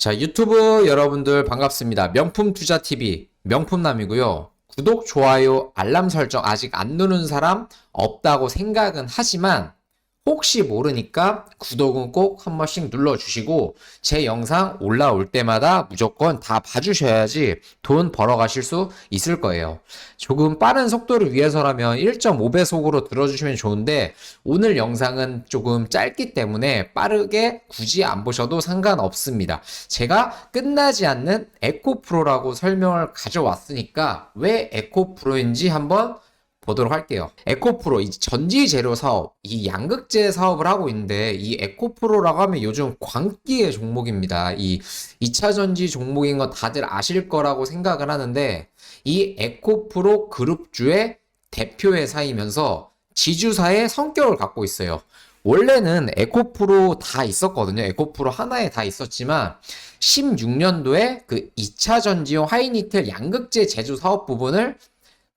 자, 유튜브 여러분들 반갑습니다. 명품 투자 TV 명품남이고요. 구독, 좋아요, 알람 설정 아직 안 누른 사람 없다고 생각은 하지만 혹시 모르니까 구독은 꼭 한 번씩 눌러주시고 제 영상 올라올 때마다 무조건 다 봐주셔야지 돈 벌어가실 수 있을 거예요. 조금 빠른 속도를 위해서라면 1.5배속으로 들어주시면 좋은데 오늘 영상은 조금 짧기 때문에 빠르게 굳이 안 보셔도 상관없습니다. 제가 끝나지 않는 에코프로라고 설명을 가져왔으니까 왜 에코프로인지 한번 보도록 할게요. 에코프로, 이 전지 재료 사업, 이 양극재 사업을 하고 있는데, 이 에코프로라고 하면 요즘 광기의 종목입니다. 이 2차 전지 종목인 거 다들 아실 거라고 생각을 하는데, 이 에코프로 그룹주의 대표 회사이면서 지주사의 성격을 갖고 있어요. 원래는 에코프로 다 있었거든요. 에코프로 하나에 다 있었지만 16년도에 그 2차 전지용 하이니켈 양극재 제조 사업 부분을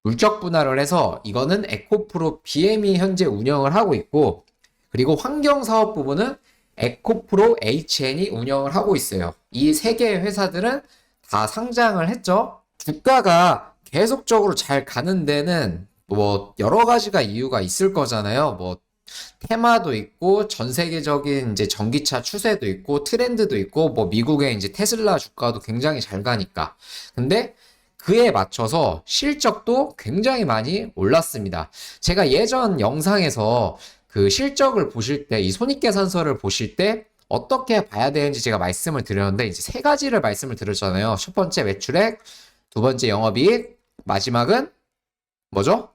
물적 분할을 해서 이거는 에코프로 BM이 현재 운영을 하고 있고 그리고 환경 사업 부분은 에코프로 HN이 운영을 하고 있어요. 이 세 개의 회사들은 다 상장을 했죠. 주가가 계속적으로 잘 가는 데는 뭐 여러 가지가 이유가 있을 거잖아요. 뭐 테마도 있고 전 세계적인 이제 전기차 추세도 있고 트렌드도 있고 뭐 미국의 이제 테슬라 주가도 굉장히 잘 가니까. 근데 그에 맞춰서 실적도 굉장히 많이 올랐습니다. 제가 예전 영상에서 그 실적을 보실 때, 이 손익계산서를 보실 때 어떻게 봐야 되는지 제가 말씀을 드렸는데, 이제 세 가지를 말씀을 드렸잖아요. 첫 번째 매출액, 두 번째 영업이익, 마지막은 뭐죠?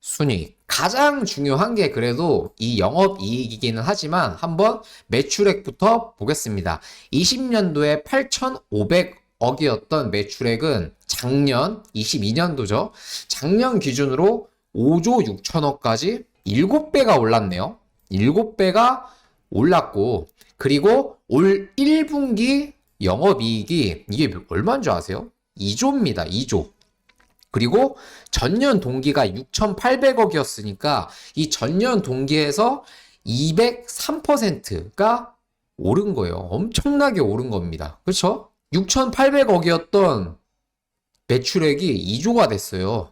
순이익. 가장 중요한 게 그래도 이 영업이익이기는 하지만 한번 매출액부터 보겠습니다. 20년도에 8,500 억이었던 매출액은 작년 22년도죠. 작년 기준으로 5조 6천억까지 7배가 올랐네요. 7배가 올랐고 그리고 올 1분기 영업이익이 이게 얼마인 줄 아세요? 2조입니다. 2조. 그리고 전년 동기가 6,800억이었으니까 이 전년 동기에서 203%가 오른 거예요. 엄청나게 오른 겁니다. 그렇죠? 6,800억이었던 매출액이 2조가 됐어요.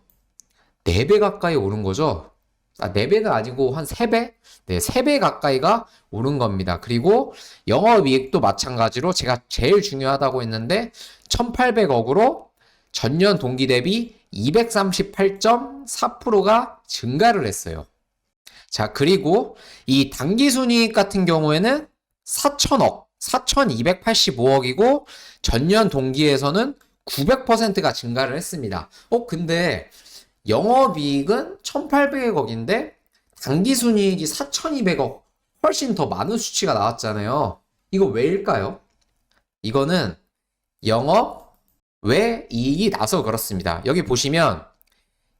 4배 가까이 오른 거죠. 아, 4배는 아니고 한 3배? 네, 3배 가까이가 오른 겁니다. 그리고 영업이익도 마찬가지로 제가 제일 중요하다고 했는데 1,800억으로 전년 동기 대비 238.4%가 증가를 했어요. 자, 그리고 이 당기순이익 같은 경우에는 4천억, 4,285억이고 전년 동기에서는 900%가 증가를 했습니다. 어, 근데 영업이익은 1,800억인데 당기순이익이 4,200억 훨씬 더 많은 수치가 나왔잖아요. 이거 왜일까요? 이거는 영업 외 이익이 나서 그렇습니다. 여기 보시면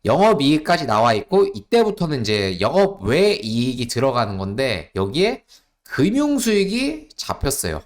영업 이익까지 나와 있고 이때부터는 이제 영업 외 이익이 들어가는 건데 여기에 금융 수익이 잡혔어요.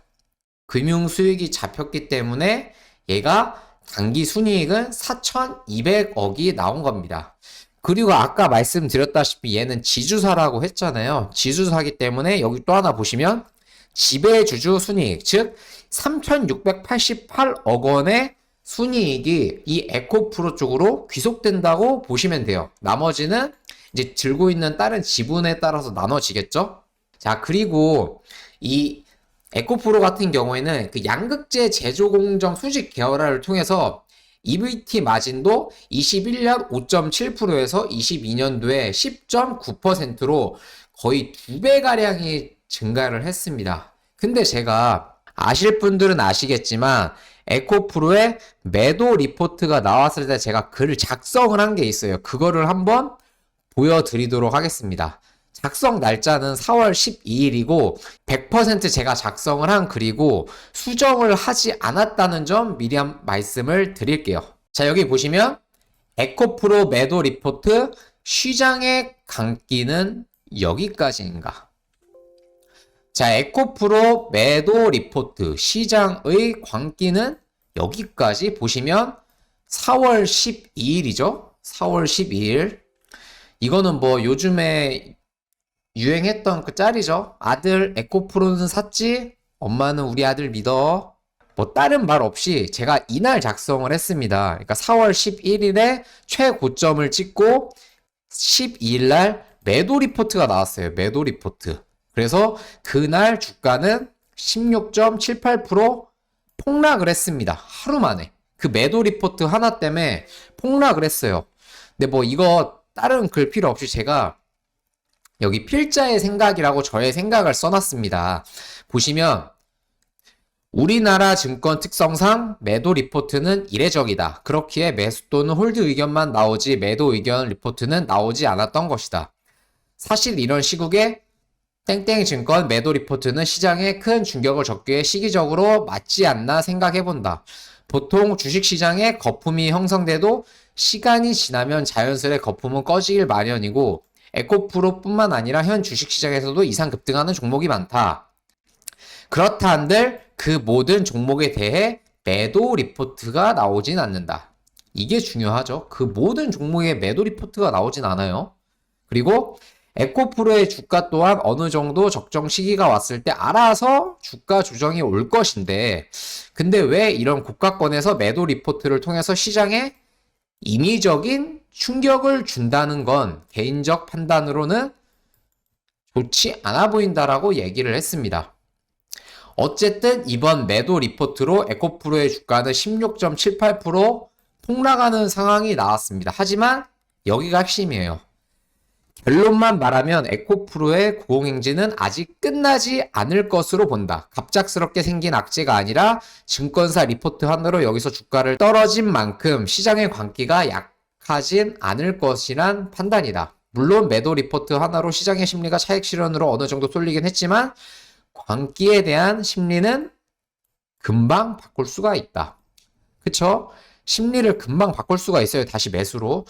금융 수익이 잡혔기 때문에 얘가 단기 순이익은 4,200억이 나온 겁니다. 그리고 아까 말씀드렸다시피 얘는 지주사라고 했잖아요. 지주사기 때문에 여기 또 하나 보시면 지배주주 순이익, 즉 3,688억 원의 순이익이 이 에코프로 쪽으로 귀속된다고 보시면 돼요. 나머지는 이제 들고 있는 다른 지분에 따라서 나눠지겠죠? 자, 그리고 이 에코프로 같은 경우에는 그 양극재 제조 공정 수직 계열화를 통해서 EBT 마진도 21년 5.7%에서 22년도에 10.9%로 거의 두 배 가량이 증가를 했습니다. 근데 제가 아실 분들은 아시겠지만 에코프로의 매도 리포트가 나왔을 때 제가 글을 작성을 한 게 있어요. 그거를 한번 보여드리도록 하겠습니다. 작성 날짜는 4월 12일이고 100% 제가 작성을 한 글이고 수정을 하지 않았다는 점 미리 한 말씀을 드릴게요. 자, 여기 보시면 에코프로 매도 리포트 시장의 강기는 여기까지인가? 자, 에코프로 매도 리포트 시장의 광기는 여기까지 보시면 4월 12일이죠. 4월 12일. 이거는 뭐 요즘에 유행했던 그 짤이죠. 아들 에코프로는 샀지? 엄마는 우리 아들 믿어. 뭐 다른 말 없이 제가 이날 작성을 했습니다. 그러니까 4월 11일에 최고점을 찍고 12일 날 매도 리포트가 나왔어요. 매도 리포트. 그래서 그날 주가는 16.78% 폭락을 했습니다. 하루 만에. 그 매도 리포트 하나 때문에 폭락을 했어요. 근데 뭐 이거 다른 글 필요 없이 제가 여기 필자의 생각이라고 저의 생각을 써놨습니다. 보시면 우리나라 증권 특성상 매도 리포트는 이례적이다. 그렇기에 매수 또는 홀드 의견만 나오지 매도 의견 리포트는 나오지 않았던 것이다. 사실 이런 시국에 땡땡 증권 매도 리포트는 시장에 큰 충격을 줬기에 시기적으로 맞지 않나 생각해 본다. 보통 주식 시장에 거품이 형성돼도 시간이 지나면 자연스레 거품은 꺼지길 마련이고 에코프로뿐만 아니라 현 주식 시장에서도 이상 급등하는 종목이 많다. 그렇다 한들 그 모든 종목에 대해 매도 리포트가 나오진 않는다. 이게 중요하죠. 그 모든 종목에 매도 리포트가 나오진 않아요. 그리고 에코프로의 주가 또한 어느 정도 적정 시기가 왔을 때 알아서 주가 조정이 올 것인데, 근데 왜 이런 고가권에서 매도 리포트를 통해서 시장에 임의적인 충격을 준다는 건 개인적 판단으로는 좋지 않아 보인다라고 얘기를 했습니다. 어쨌든 이번 매도 리포트로 에코프로의 주가는 16.78% 폭락하는 상황이 나왔습니다. 하지만 여기가 핵심이에요. 결론만 말하면 에코프로의 고공행진은 아직 끝나지 않을 것으로 본다. 갑작스럽게 생긴 악재가 아니라 증권사 리포트 하나로 여기서 주가를 떨어진 만큼 시장의 광기가 약 하진 않을 것이란 판단이다. 물론 매도 리포트 하나로 시장의 심리가 차익 실현으로 어느 정도 쏠리긴 했지만 광기에 대한 심리는 금방 바꿀 수가 있다. 그쵸? 심리를 금방 바꿀 수가 있어요. 다시 매수로.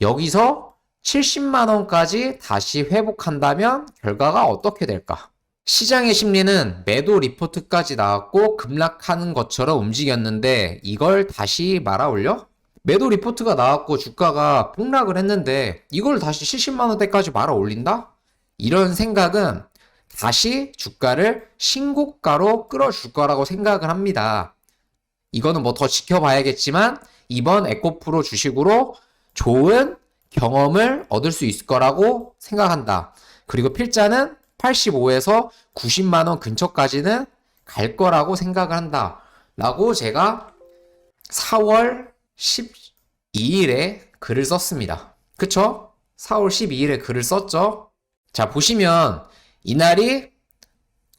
여기서 70만 원까지 다시 회복한다면 결과가 어떻게 될까? 시장의 심리는 매도 리포트까지 나왔고 급락하는 것처럼 움직였는데 이걸 다시 말아 올려? 매도 리포트가 나왔고 주가가 폭락을 했는데 이걸 다시 70만 원대까지 말아 올린다? 이런 생각은 다시 주가를 신고가로 끌어줄 거라고 생각을 합니다. 이거는 뭐 더 지켜봐야겠지만 이번 에코프로 주식으로 좋은 경험을 얻을 수 있을 거라고 생각한다. 그리고 필자는 85에서 90만 원 근처까지는 갈 거라고 생각을 한다. 라고 제가 4월 12일에 글을 썼습니다. 그쵸? 4월 12일에 글을 썼죠? 자, 보시면 이날이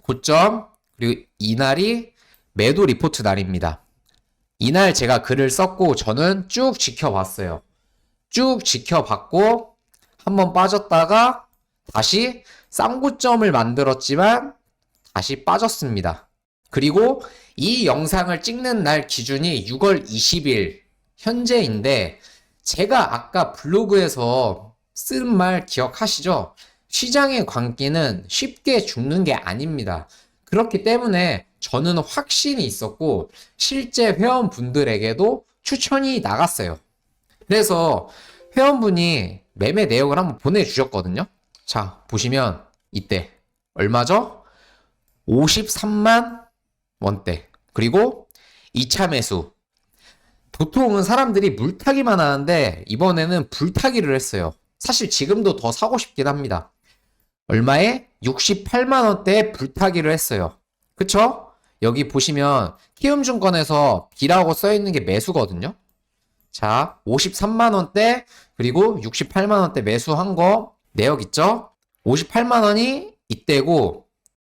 고점, 그리고 이날이 매도 리포트 날입니다. 이날 제가 글을 썼고 저는 쭉 지켜봤어요. 쭉 지켜봤고 한번 빠졌다가 다시 쌍구점을 만들었지만 다시 빠졌습니다. 그리고 이 영상을 찍는 날 기준이 6월 20일 현재인데 제가 아까 블로그에서 쓴 말 기억하시죠? 시장의 광기는 쉽게 죽는 게 아닙니다. 그렇기 때문에 저는 확신이 있었고 실제 회원분들에게도 추천이 나갔어요. 그래서 회원분이 매매 내역을 한번 보내주셨거든요. 자, 보시면 이때 얼마죠? 53만 원대. 그리고 2차 매수. 보통은 사람들이 물타기만 하는데 이번에는 불타기를 했어요. 사실 지금도 더 사고 싶긴 합니다. 얼마에? 68만 원대에 불타기를 했어요. 그쵸? 여기 보시면 키움증권에서 B라고 써 있는 게 매수거든요. 자, 53만 원대 그리고 68만 원대 매수한 거 내역 있죠? 58만 원이 이때고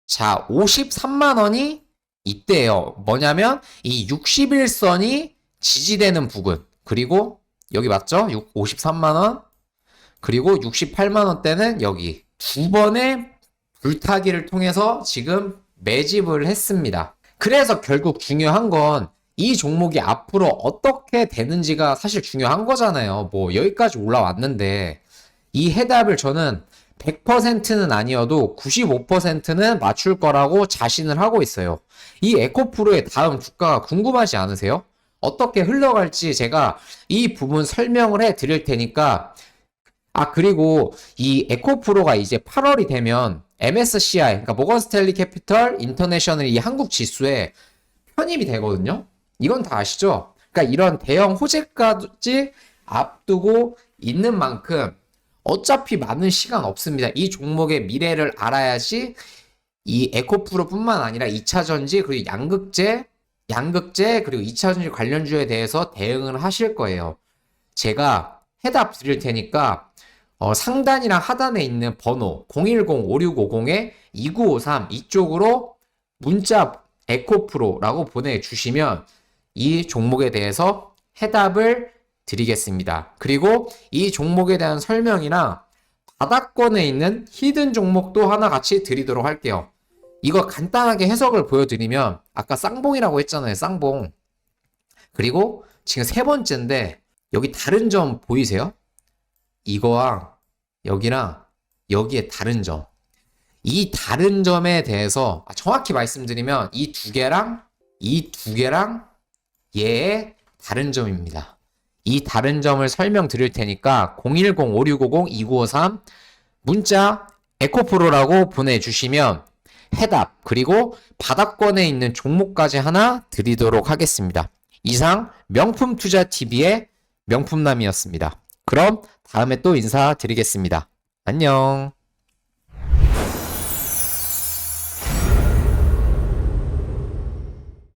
자, 53만 원이 이때예요. 뭐냐면 이 61선이 지지되는 부분. 그리고 여기 맞죠? 53만 원. 그리고 68만 원대는 여기 두 번의 불타기를 통해서 지금 매집을 했습니다. 그래서 결국 중요한 건 이 종목이 앞으로 어떻게 되는지가 사실 중요한 거잖아요. 뭐 여기까지 올라왔는데 이 해답을 저는 100%는 아니어도 95%는 맞출 거라고 자신을 하고 있어요. 이 에코프로의 다음 주가가 궁금하지 않으세요? 어떻게 흘러갈지 제가 이 부분 설명을 해 드릴 테니까 아, 그리고 이 에코프로가 이제 8월이 되면 MSCI, 그러니까 모건 스탠리 캐피털 인터내셔널 이 한국 지수에 편입이 되거든요. 이건 다 아시죠? 그러니까 이런 대형 호재까지 앞두고 있는 만큼 어차피 많은 시간 없습니다. 이 종목의 미래를 알아야지 이 에코프로뿐만 아니라 2차 전지 그리고 양극재, 양극재 그리고 2차 전지 관련주에 대해서 대응을 하실 거예요. 제가 해답 드릴 테니까 어, 상단이랑 하단에 있는 번호 010-5650-2953 이쪽으로 문자 에코프로라고 보내주시면 이 종목에 대해서 해답을 드리겠습니다. 그리고 이 종목에 대한 설명이랑 바닥권에 있는 히든 종목도 하나 같이 드리도록 할게요. 이거 간단하게 해석을 보여드리면 아까 쌍봉이라고 했잖아요. 쌍봉. 그리고 지금 세 번째인데 여기 다른 점 보이세요? 이거랑 여기랑 여기에 다른 점. 이 다른 점에 대해서 아, 정확히 말씀드리면 이 두 개랑 이 두 개랑 얘의 다른 점입니다. 이 다른 점을 설명드릴 테니까 010-5650-2953 문자 에코프로라고 보내주시면 해답 그리고 바닥권에 있는 종목까지 하나 드리도록 하겠습니다. 이상 명품 투자 TV의 명품남이었습니다. 그럼 다음에 또 인사드리겠습니다. 안녕.